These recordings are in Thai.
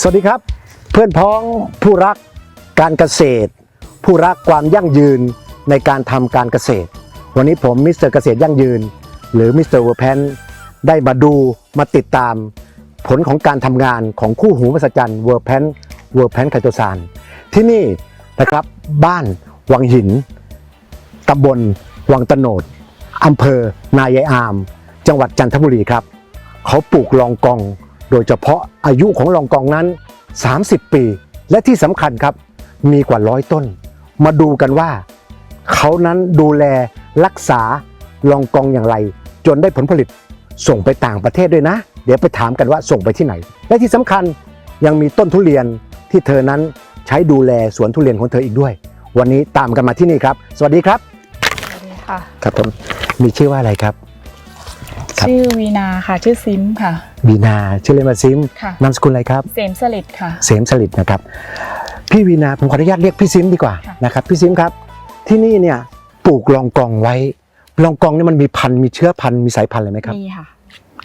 สวัสดีครับ เพื่อนพ้องผู้รักการเกษตร ผู้รักความยั่งยืนในการทำการเกษตร วันนี้ผมมิสเตอร์เกษตรยั่งยืน หรือมิสเตอร์เวอร์แพนได้มาดูมาติดตาม ผลของการทำงานของคู่หูมหัศจรรย์เวอร์แพนเวอร์แพนไคโตซานที่นี่นะครับบ้านวังหินตำบลวังตะโนดอำเภอนายายอาม จังหวัดจันทบุรีครับ เขาปลูกลองกอง โดยเฉพาะอายุของลองกองนั้น 30 ปี และที่สำคัญครับมีกว่าร้อยต้น มาดูกันว่า เขานั้นดูแลรักษาลองกองอย่างไร จนได้ผลผลิตส่งไปต่างประเทศด้วยนะ เดี๋ยวไปถามกันว่าส่งไปที่ไหน และที่สำคัญยังมีต้นทุเรียนที่เธอนั้นใช้ดูแลสวนทุเรียนของเธออีกด้วย วันนี้ตามกันมาที่นี่ครับ สวัสดีครับ สวัสดีค่ะ ครับผมมีชื่อว่าอะไรครับ ครับ ชื่อวีนาค่ะชื่อซิมค่ะบีนาชื่อเล่นมาซิมค่ะ นามสกุลอะไรครับ เสมสลิดค่ะ เสมสลิดนะครับ พี่วีนาผมขออนุญาตเรียกพี่ซิมดีกว่าค่ะ นะครับพี่ซิมครับ ที่นี่เนี่ยปลูกลองกองไว้ลองกองเนี่ยมันมีพันธุ์มีเชื้อพันธุ์มีสายพันธุ์อะไรไหมครับ มีค่ะ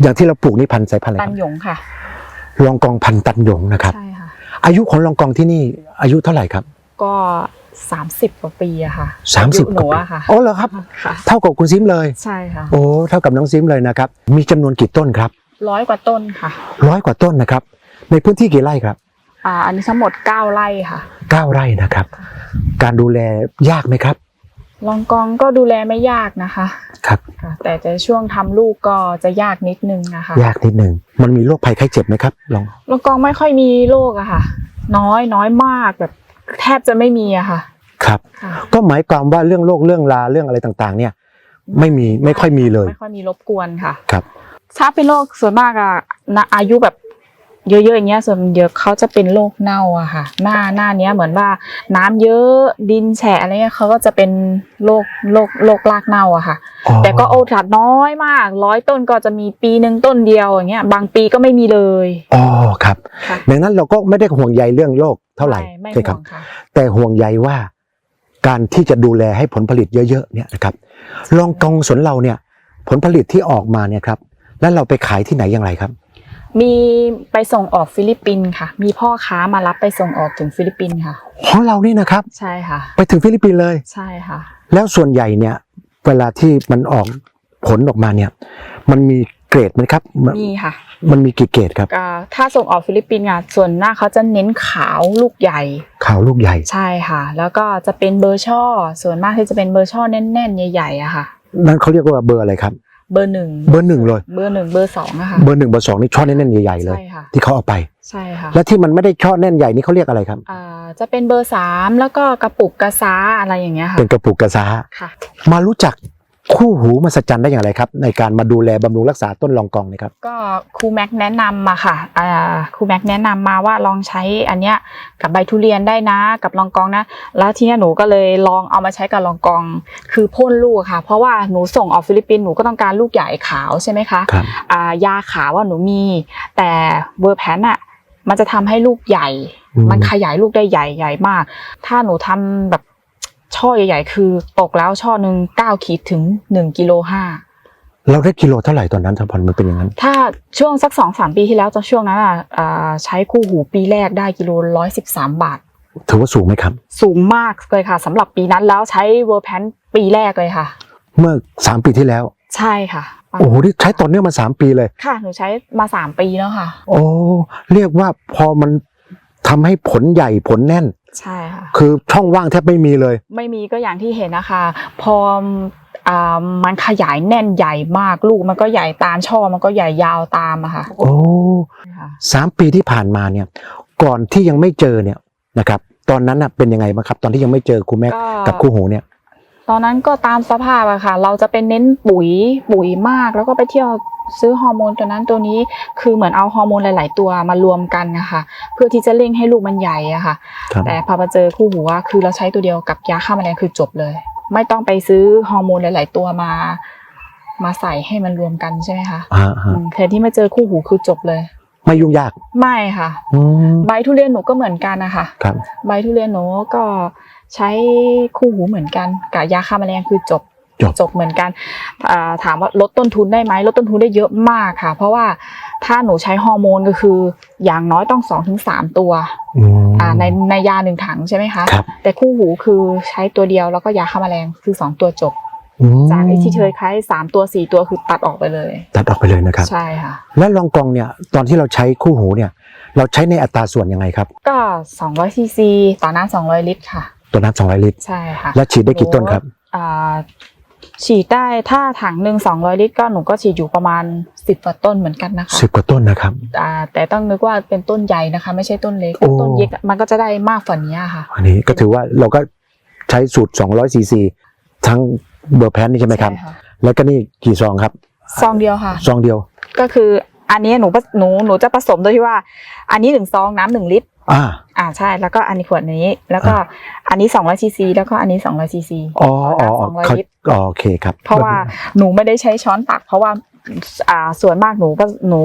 อย่างที่เราปลูกนี่พันธุ์สายพันธุ์อะไรตัคนรับหยงค่ะ ลองกองพันธุ์ตันหยงนะครับ ใช่ค่ะ อายุของลองกองที่นี่อายุเท่าไหร่ครับ ก็ 30กว่าปีอะค่ะสามสิบอายุหนูอะค่ะโอ้เหรอครับค่ะเท่ากับคุณซิมเลยใช่ค่ะโอ้เท่ากับน้องซิมเลยนะครับ มีจำนวนกี่ต้นครับร้อยกว่าต้นค่ะร้อยกว่าต้นนะครับ ในพื้นที่กี่ไร่ครับอ่าอันนี้ทั้งหมด 9 ไร่ค่ะเก้าไร่นะครับ การดูแลยากไหมครับลองกองก็ดูแลไม่ยากนะคะครับค่ะแต่จะช่วงทำลูกก็จะยากนิดนึงนะคะ ยากนิดหนึ่งมันมีโรคภัยไข้เจ็บไหมครับลองลองกองไม่ค่อยมีโรคอะค่ะ น้อยน้อยมากแบบ แทบจะไม่มีอะค่ะ ครับ ค่ะ ก็หมายความว่าเรื่องโรคเรื่องลาเรื่องอะไรต่างๆ เนี่ย ไม่มีไม่ค่อยมีเลย ไม่ค่อยมีรบกวนค่ะ ครับ ถ้าเป็นโรคส่วนมากอะนะอายุแบบ เยอะๆอย่างเงี้ยส่วนเยอะเขาจะเป็นโรคเน่าอะค่ะ หน้าหน้าเนี้ยเหมือนว่าน้ำเยอะดินแฉะอะไรเงี้ยเขาก็จะเป็นโรคโรคโรครากเน่าอะค่ะอ๋อแต่ก็โอกาสน้อยมาก ร้อยต้นก็จะมีปีหนึ่งต้นเดียวอย่างเงี้ย บางปีก็ไม่มีเลยอ๋อครับค่ะดังนั้นเราก็ไม่ได้ห่วงใยเรื่องโรคเท่าไหร่ไม่ใช่คห่รัวบงค่ะแต่ห่วงใยว่าการที่จะดูแลให้ผลผลิตเยอะๆเนี่ยนะครับลองกองสวนเราเนี่ยผลผลิตที่ออกมาเนี่ยครับ แล้วเราไปขายที่ไหนอย่างไรครับ มีไปส่งออกฟิลิปปินส์ค่ะ มีพ่อค้ามารับไปส่งออกถึงฟิลิปปินส์ค่ะของเรานี่นะครับ ใช่ค่ะ ไปถึงฟิลิปปินส์เลย ใช่ค่ะ แล้วส่วนใหญ่เนี่ย เวลาที่มันออกผลออกมาเนี่ย มันมีเกรดไหมครับมันมีค่ะ มันมีกี่เกรดครับก็ถ้าส่งออกฟิลิปปินส์อะส่วนหน้ากเขาจะเน้นขาวลูกใหญ่ ขาวลูกใหญ่ ใช่ค่ะ แล้วก็จะเป็นเบอร์ช่อ ส่วนมากที่จะเป็นเบอร์ช่อแน่นๆ ใหญ่ๆอะค่ะ นั่นเขาเรียกว่าเบอร์อะไรครับ เบอร์หนึ่งเบอร์หนึ่งเลย เบอร์หนึ่งเบอร์สองอะค่ะเบอร์หนึ่งเบอร์สองนี่ช่อแน่นๆใหญ่ๆเลย ใช่ค่ะที่เขาเอาไป ใช่ค่ะและที่มันไม่ได้ช่อแน่นใหญ่นี่เขาเรียกอะไรครับอ่าจะเป็นเบอร์สามแล้วก็กระปุกกระซาอะไรอย่างเงี้ยค่ะเป็นกระปุกกระซาค่ะ มารู้จัก คู่หูมหัศจรรย์ได้อย่างไรครับ ในการมาดูแลบำรุงรักษาต้นลองกองนะครับก็ครูแม็กแนะนำมาค่ะอ่าครูแม็กแนะนำมาว่าลองใช้อันเนี้ยกับใบทุเรียนได้นะกับลองกองนะ แล้วทีเนี้ยหนูก็เลยลองเอามาใช้กับลองกอง คือพ่นลูกค่ะ เพราะว่าหนูส่งออกฟิลิปปินส์หนูก็ต้องการลูกใหญ่ขาวใช่ไหมคะครับ อ่ายาขาวว่าหนูมี แต่เวอร์แพนอะมันจะทำให้ลูกใหญ่ อืม มันขยายลูกได้ใหญ่ใหญ่มาก ถ้าหนูทำแบบ ช่อใหญ่ๆ คือตกแล้วช่อหนึ่งเก้าขีดถึงหนึ่งกิโลห้าเราได้กิโลเท่าไหร่ตอนนั้นสพรมันเป็นอย่างนั้น ถ้าช่วงสักสองสามปีที่แล้วตอนช่วงนั้นอะอ่าใช้คู่หูปีแรกได้กิโลร้อยสิบสามบาท ถือว่าสูงไหมครับ สูงมากเลยค่ะสำหรับปีนั้นแล้วใช้เวอร์แพนปีแรกเลยค่ะ เมื่อสามปีที่แล้ว ใช่ค่ะโอ้โหนี่ใช้ต่อเนื่องมาสามปีเลย ค่ะหนูใช้มาสามปีแล้วค่ะ โอ้เรียกว่าพอมันทำให้ผลใหญ่ผลแน่น ใช่ค่ะคือช่องว่างแทบไม่มีเลย ไม่มีก็อย่างที่เห็นนะคะ พออ่ามันขยายแน่นใหญ่มากลูกมันก็ใหญ่ตามช่อมันก็ใหญ่ยาวตามอะค่ะโอ้ค่ะสามปีที่ผ่านมาเนี่ย ก่อนที่ยังไม่เจอเนี่ยนะครับ ตอนนั้นน่ะเป็นยังไงบ้างครับ ตอนที่ยังไม่เจอครูแม็กกับครูหูเนี่ย ตอนนั้นก็ตามสภาพอะค่ะ เราจะเป็นเน้นปุ๋ยปุ๋ยมากแล้วก็ไปเที่ยว ซื้อฮอร์โมนตัวนั้นตัวนี้คือเหมือนเอาฮอร์โมนหลาย ๆ ตัวมารวมกันนะคะเพื่อที่จะเร่งให้ลูกมันใหญ่อะค่ะครับแต่พอมาเจอคู่หูว่าคือเราใช้ตัวเดียวกับยาฆ่าแมลงคือจบเลย ไม่ต้องไปซื้อฮอร์โมนหลาย ๆ ตัวมา มาใส่ให้มันรวมกันใช่ไหมคะอ่าอืฮะมแต่ที่มาเจอคู่หูคือจบเลย ไม่ยุ่งยากไม่ค่ะอืมใบทุเรียนหนูก็เหมือนกันนะคะครับใบทุเรียนหนูก็ใช้คู่หูเหมือนกันกับยาฆ่าแมลงคือจบ จบจบเหมือนกันอ่าถามว่าลดต้นทุนได้ไหมลดต้นทุนได้เยอะมากค่ะ เพราะว่าถ้าหนูใช้ฮอร์โมนก็คือ อย่างน้อยต้อง2อถึงสตัวอืมอ่าในในยาหนึ่งถังใช่ไหมคะครับแต่คู่หูคือใช้ตัวเดียวแล้วก็ยาฆ่าแมลงคือ2ตัวจบอืมจากไอ้ที่เคยใช้สามตัวสี่ตัวคือตัดออกไปเลย ตัดออกไปเลยนะครับใช่ค่ะและลองกองเนี่ยตอนที่เราใช้คู่หูเนี่ย เราใช้ในอัตราส่วนยังไงครับ ก็200ซีซีต่อน้ำ200ลิตรค่ะตัวน้ำ200ลิตรใช่ค่ะและฉีดได้กี่ต้นครับอ่า ฉีดได้ถ้าถังหนึ่ง200ลิตรก็หนูก็ฉีดอยู่ประมาณ10กว่าต้นเหมือนกันนะคะสิบกว่าต้นนะครับอ่าแต่ต้องนึกว่าเป็นต้นใหญ่นะคะ ไม่ใช่ต้นเล็กโอ้ต้นเล็กมันก็จะได้มากกว่านี้ค่ะ อันนี้ก็ถือว่าเราก็ใช้สูตร200ซีซีทั้งเบอร์แพนนี่ใช่ไหมครับใช่ค่ะแล้วก็นี่กี่ซองครับซองเดียวค่ะซองเดียว ก็คืออันนี้หนูหนูหนูจะผสมโดยที่ว่า อันนี้หนึ่งซองน้ำหนึ่งลิตร อ่า อ่าใช่ แล้วก็อันนี้ขวดนี้ แล้วก็อันนี้200ซีซีแล้วก็อันนี้200ซีซีอ๋ออ๋อสองร้อยเขาลิตรอ๋อโอเคครับ เพราะว่าหนูไม่ได้ใช้ช้อนตัก เพราะว่าอ่าส่วนมากหนูก็หนู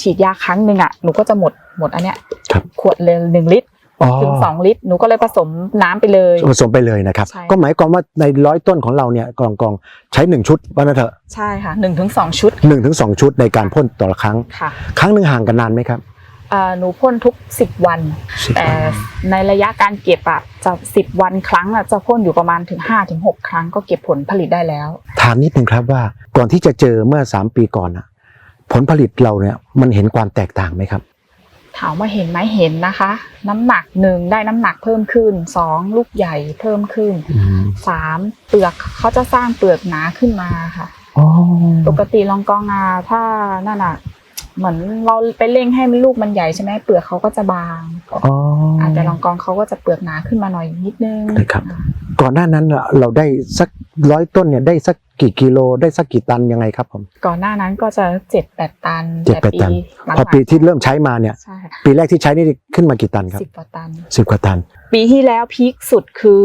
ฉีดยาครั้งหนึ่งอะหนูก็จะหมดหมดอันเนี้ยครับขวดเลยหนึ่งลิตรอ๋อถึงสองลิตรหนูก็เลยผสมน้ำไปเลยผสมไปเลยนะครับใช่ก็หมายความว่าในร้อยต้นของเราเนี่ยกองกองใช้หนึ่งชุดว่านั่นเถอะใช่ค่ะหนึ่งถึงสองชุดหนึ่งถึงสองชุดในการพ่นต่อละครั้งค่ะครั้งหนึ่งห่างกันนานไหมครับอ่า หนูพ่นทุกสิบวันสิบแต่วันในระยะการเก็บอะจะสิบวันครั้งอะจะพ่นอยู่ประมาณถึงห้าถึงหกครั้งก็เก็บผลผลิตได้แล้ว ถามนิดนึงครับว่าก่อนที่จะเจอเมื่อสามปีก่อนอะผลผลิตเราเนี่ยมันเห็นความแตกต่างไหมครับ ถามว่าเห็นไหมเห็นนะคะ น้ำหนักหนึ่งได้น้ำหนักเพิ่มขึ้นสองลูกใหญ่เพิ่มขึ้นอืมสามเปลือกเขาจะสร้างเปลือกหนาขึ้นมาค่ะอ๋อปกติลองกองาถ้านั่นอะ เหมือนเราไปเร่งให้มันลูกมันใหญ่ใช่ไหมเปลือกเขาก็จะบางอ๋ออาจจะลองกองเขาก็จะเปลือกหนาขึ้นมาหน่อยนิดนึงนะครับ ก่อนหน้านั้นเราเราได้สักร้อยต้นเนี่ยได้สักกี่กิโลได้สักกี่ตันยังไงครับผม ก่อนหน้านั้นก็จะเจ็ดแปดตันเจ็ดแปดตันหลังๆพอปีที่เริ่มใช้มาเนี่ยใช่ค่ะปีแรกที่ใช้นี่ขึ้นมากี่ตันครับสิบกว่าตันสิบกว่าตัน ปีที่แล้วพีคสุดคือ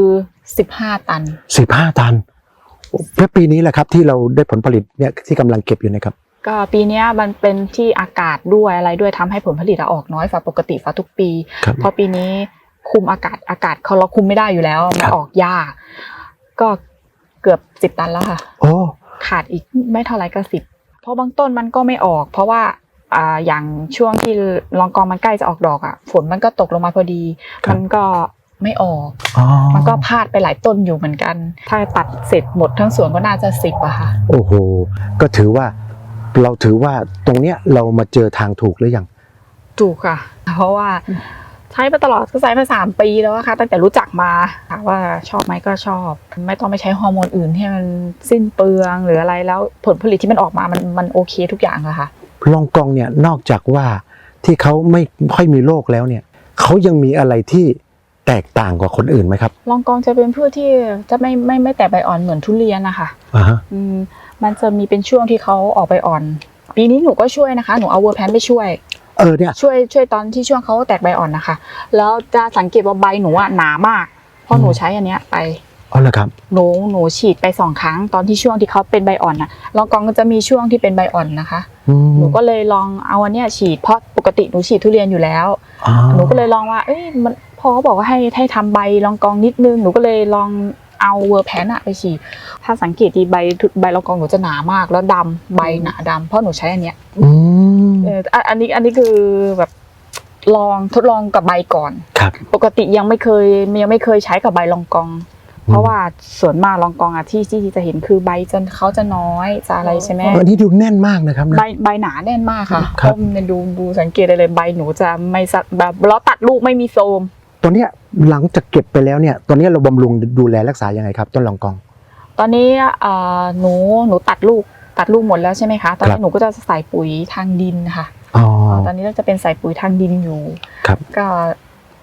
สิบห้าตันสิบห้าตันแล้วปีนี้แหละครับที่เราได้ผลผลิตเนี่ยที่กำลังเก็บอยู่นะครับ ก็ปีเนี้ยมันเป็นที่อากาศด้วยอะไรด้วยทำให้ผลผลิตอะออกน้อยฝ่าปกติฝ่าทุกปีครับเพราะปีนี้คุมอากาศอากาศเขาเราคุมไม่ได้อยู่แล้วมัครันบออกยาก ก็เกือบสิบตันแล้วค่ะโอ้ขาดอีกไม่เท่าไรก็สิบเพราะบางต้นมันก็ไม่ออก เพราะว่าอ่าอย่างช่วงที่ลองกองมันใกล้จะออกดอกอะฝนมันก็ตกลงมาพอดี มันก็ไม่ออกอ๋อมันก็พลาดไปหลายต้นอยู่เหมือนกัน ถ้าตัดเสร็จหมดทั้งสวนก็น่าจะสิบอะค่ะ โอ้โห ก็ถือว่า เราถือว่าตรงเนี้ยเรามาเจอทางถูกหรือยังถูกค่ะ เพราะว่าใช้มาตลอดก็ใช้มาสามปีแล้วอะค่ะ ตั้งแต่รู้จักมาถามว่าชอบไหมก็ชอบ ไม่ต้องไปใช้ฮอร์โมนอื่นที่มันสิ้นเปลืองหรืออะไรแล้วผลผลิตที่มันออกมามันมันโอเคทุกอย่างอะค่ะลองกองเนี่ยนอกจากว่าที่เขาไม่ค่อยมีโรคแล้วเนี่ยเขายังมีอะไรที่แตกต่างกว่าคนอื่นไหมครับ ลองกองจะเป็นพืชที่จะไม่ไม่ไม่แตกใบอ่อนเหมือนทุเรียนนะคะอ่าฮะอื มมันจะมีเป็นช่วงที่เขาออกใบอ่อน ปีนี้หนูก็ช่วยนะคะ หนูเอาเวอร์แพนไปช่วย เออเนี่ยช่วยช่วยตอนที่ช่วงเขาแตกใบอ่อนนะคะ แล้วจะสังเกตว่าใบหนูอะหนามาก เพราะหนูใช้อันเนี้ยไปอ๋อเหรอครับหนูหนูฉีดไปสองครั้งตอนที่ช่วงที่เขาเป็นใบอ่อนน่ะลองกองก็จะมีช่วงที่เป็นใบอ่อนนะคะอืมหนูก็เลยลองเอาอันเนี้ยฉีดเพราะปกติหนูฉีดทุเรียนอยู่แล้วอ๋อหนูก็เลยลองว่า เอ้ยมันพอเขาบอกว่าให้ให้ทำใบลองกองนิดนึงหนูก็เลยลอง เอาเวอร์แพนอะไปฉีดถ้าสังเกตดีใบทุใบลองกองหนูจะหนามากแล้วดำใบหนาดำเพราะหนูใช้อันเนี้ยอืมเอออะอันนี้อันนี้คือแบบลองทดลองกับใบก่อนครับ ปกติยังไม่เคยยังไม่เคยใช้กับใบลองกอง เพราะว่าส่วนมากลองกองอะที่ที่จะเห็นคือใบจะเขาจะน้อยจะอะไรใช่ไหมอันนี้ดูแน่นมากนะครับนะใบใบหนาแน่นมากค่ะครับเพาะมันดูดูสังเกตได้เลยใบหนูจะไม่สะแบบเราตัดลูกไม่มีโทรม ตัวเนี้ยหลังจากเก็บไปแล้วเนี่ยตัวเนี้ยเราบำรุงดูแลรักษายังไงครับ ต้นลองกอง ตอนนี้เอ่อหนูหนูตัดลูกตัดลูกหมดแล้วใช่ไหมคะ ตอนครันี้บหนูก็จะใส่ปุ๋ยทางดินค่ะอ๋อตอนนี้เราจะเป็นใส่ปุ๋ยทางดินอยู่ครับก็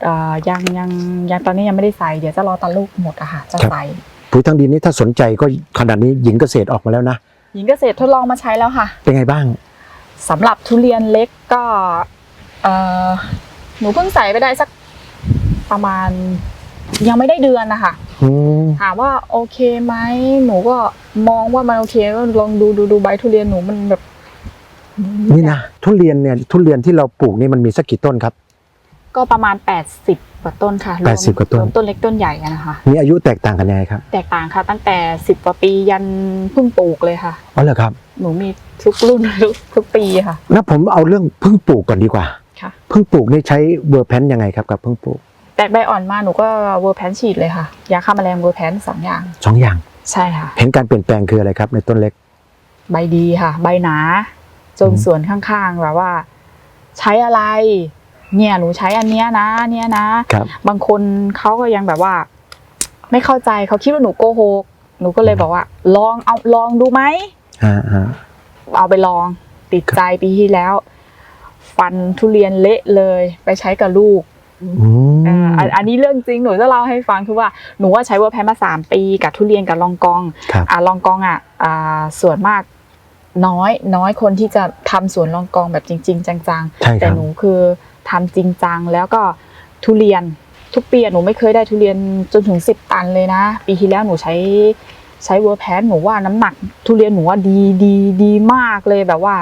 เอ่อยังยังยังตอนนี้ยังไม่ได้ใส่เดี๋ยวจะรอตัดลูกหมดอะค่ะจะครับใส่ปุ๋ยทางดินนี่ถ้าสนใจก็ขนาดนี้หญิงเกษตรออกมาแล้วนะหญิงเกษตรทดลองมาใช้แล้วค่ะ เป็นไงบ้างสำหรับทุเรียนเล็กก็เอ่อหนูเพิ่งใส่ไปได้สัก ประมาณ ยังไม่ได้เดือนนะคะอืมถามว่าโอเคไหมหนูก็มองว่ามันโอเคก็ลองดูดูดูใบทุเรียนหนูมันแบบนี่นะทุเรียนเนี่ยทุเรียนที่เราปลูกนี่มันมีสักกี่ต้นครับ ก็ประมาณ 80กว่าต้นค่ะรวมแปดสิบกว่าต้นรมต้นเล็กต้นใหญ่อะนะคะ มีอายุแตกต่างกันยังไงครับแตกต่างค่ะ ตั้งแต่สิบกว่าปียันเพิ่งปลูกเลยค่ะ อ๋อเหรอครับ หนูมีทุกรุ่น ทุกทุกปีค่ะ แล้วผมเอาเรื่องเพิ่งปลูกก่อนดีกว่าค่ะ เพิ่งปลูกนี่ใช้เวอร์แพนยังไงครับกับเพิ่งปลูกแต กใบอ่อนมาหนูก็เวอร์แพนฉีดเลยค่ะ ยาฆ่าแมลงเวอร์แพนสองอย่างสองอย่าง ใช่ค่ะ เห็นการเปลี่ยนแปลงคืออะไรครับ ในต้นเล็ก ใบดีค่ะ ใบหนา จนอืมสวนข้างๆแบบว่า ใช้อะไร เนี่ยหนูใช้อันเนี้ยนะ เนี่ยนะครับ บางคนเขาก็ยังแบบว่า ไม่เข้าใจเขาคิดว่าหนูโกหกหนูก็เลยบอกว่า ลองเอาลองดูไหมอ่าอ่าเอาไปลองติดใจปีที่แล้ว ฟันทุเรียนเละเลย ไปใช้กับลูก อืเอ่อม อันอันนี้เรื่องจริงหนูจะเล่าให้ฟังคือว่าหนูว่าใช้เวอร์แพนมาสามปีกับทุเรียนกับลองกองครับอ่าลองกองอะอ่าส่วนมากน้อยน้อยคนที่จะทำสวนลองกองแบบจริง ๆ จังใช่ๆคแต่รับหนูคือทำจริงจังแล้วก็ทุเรียนทุกปีอะหนูไม่เคยได้ทุเรียนจนถึงสิบตันเลยนะ ปีที่แล้วหนูใช้ใช้เวอร์แพนหนูว่าน้ำหนักทุเรียนหนูว่าดีดีดีมากเลยแบบว่า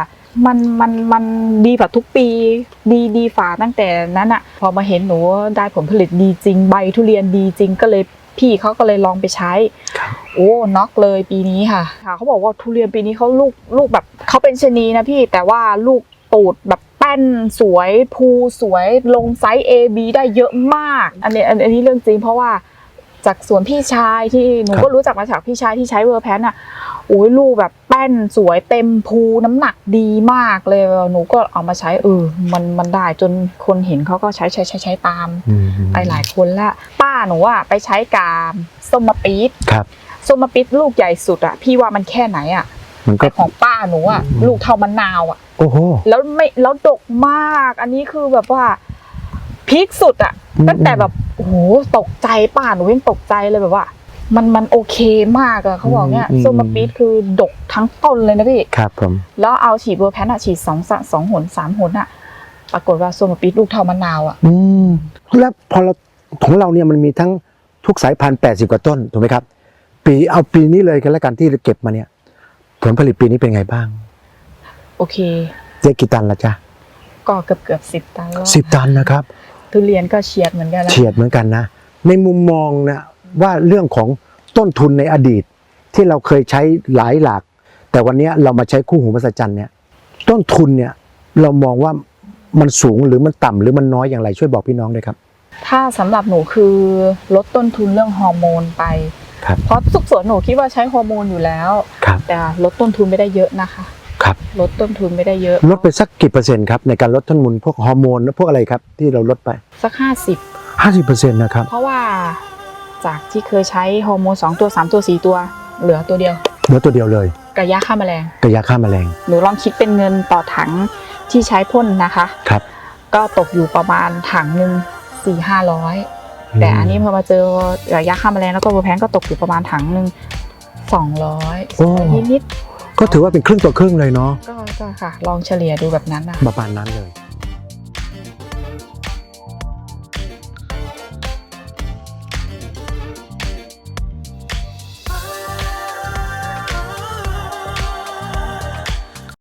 มันมันมันดีกว่าทุกปีดีดีฝ่าตั้งแต่นั้นอะพอมาเห็นหนูได้ผลผลิตดีจริงใบทุเรียนดีจริงก็เลยพี่เขาก็เลยลองไปใช้ครับโอ้น็อกเลยปีนี้ค่ะค่ะเขาบอกว่าทุเรียนปีนี้เขาลูกลูกแบบเขาเป็นชะนีนะพี่แต่ว่าลูกตูดแบบแป้นสวยภูสวยลงไซส์ A B ได้เยอะมาก อันนี้อันอันนี้เรื่องจริงเพราะว่าจากสวนพี่ชายที่หนูครับก็รู้จักมาจากพี่ชายที่ใช้เวอร์แพนอะโอ้ยลูกแบบแป้นสวยเต็มภูน้ำหนักดีมากเลยหนูก็เอามาใช้เออมันมันได้จนคนเห็นเขาก็ใช้ใช้ใช้ใช้ตามอืมไปหลายคนละป้าหนูอะไปใช้กามส้มมะปี๊ดครับส้มมะปิดลูกใหญ่สุดอะพี่ว่ามันแค่ไหนอะมันก็แต่ของป้าหนูอะอืมลูกเท่ามะนาวอะโอ้โหแล้วไม่แล้วดกมาก อันนี้คือแบบว่าพีคสุดอะอืมตั้งแต่แบบโอ้โหตกใจป้าหนูยังตกใจเลยแบบว่า มันมันโอเคมากอะเขาบอกเนี่ยอืม ส้มมะปิดคือดกทั้งต้นเลยนะพี่ครับผม แล้วเอาฉีดเบอร์แพนอะฉีดสองสสองหนสามหนอะปรากฏว่าส้มมะปิดลูกเท่ามะนาวอะอืมแล้วพอเราของเราเนี่ยมันมีทั้งทุกสายพันธุ์แปดสิบกว่าต้นถูกไหมครับ ปีเอาปีนี้เลยกันแล้วกันที่เก็บมาเนี่ย ผลผลิตปีนี้เป็นไงบ้างโอเค เจ๊กี่ตันละจ๊ะก็เกือบเกือบสิบตันแล้วสิบตันนะครับ ทุเรียนก็เฉียดเหมือนกันนะเฉียดเหมือนกันนะ ในมุมมองนะ ว่าเรื่องของต้นทุนในอดีตที่เราเคยใช้หลายหลัก แต่วันนี้เรามาใช้คู่หูมหัศจรรย์เนี่ยต้นทุนเนี่ยเรามองว่ามันสูงหรือมันต่ำหรือมันน้อยอย่างไรช่วยบอกพี่น้องด้วยครับ ถ้าสำหรับหนูคือลดต้นทุนเรื่องฮอร์โมนไปครับเพราะทุกสวนหนูคิดว่าใช้ฮอร์โมนอยู่แล้วครับแต่ลดต้นทุนไม่ได้เยอะนะคะครับลดต้นทุนไม่ได้เยอะ ลดไปสักกี่เปอร์เซ็นต์ครับในการลดต้นทุนพวกฮอร์โมนพวกอะไรครับที่เราลดไปสักห้าสิบ50เปอร์เซ็นต์นะครับเพราะว่า จากที่เคยใช้ฮอร์โมนสองตัวสามตัวสี่ตัว เหลือตัวเดียว เหลือตัวเดียวเลยกับยาฆ่าแมลงกับยาฆ่าแมลงหนูลองคิดเป็นเงินต่อถังที่ใช้พ่นนะคะครับ ก็ตกอยู่ประมาณถังหนึ่งสี่ห้าร้อยแต่อันนี้พอมาเจอยาฆ่าแมลงแล้วก็เบอร์แพนก็ตกอยู่ประมาณถังหนึ่งสองร้อยโอ้นิดก็ถือว่าเป็นครึ่งต่อครึ่งเลยเนาะๆก็ก็ค่ะ ลองเฉลี่ยดูแบบนั้นนะประมาณนั้นเลย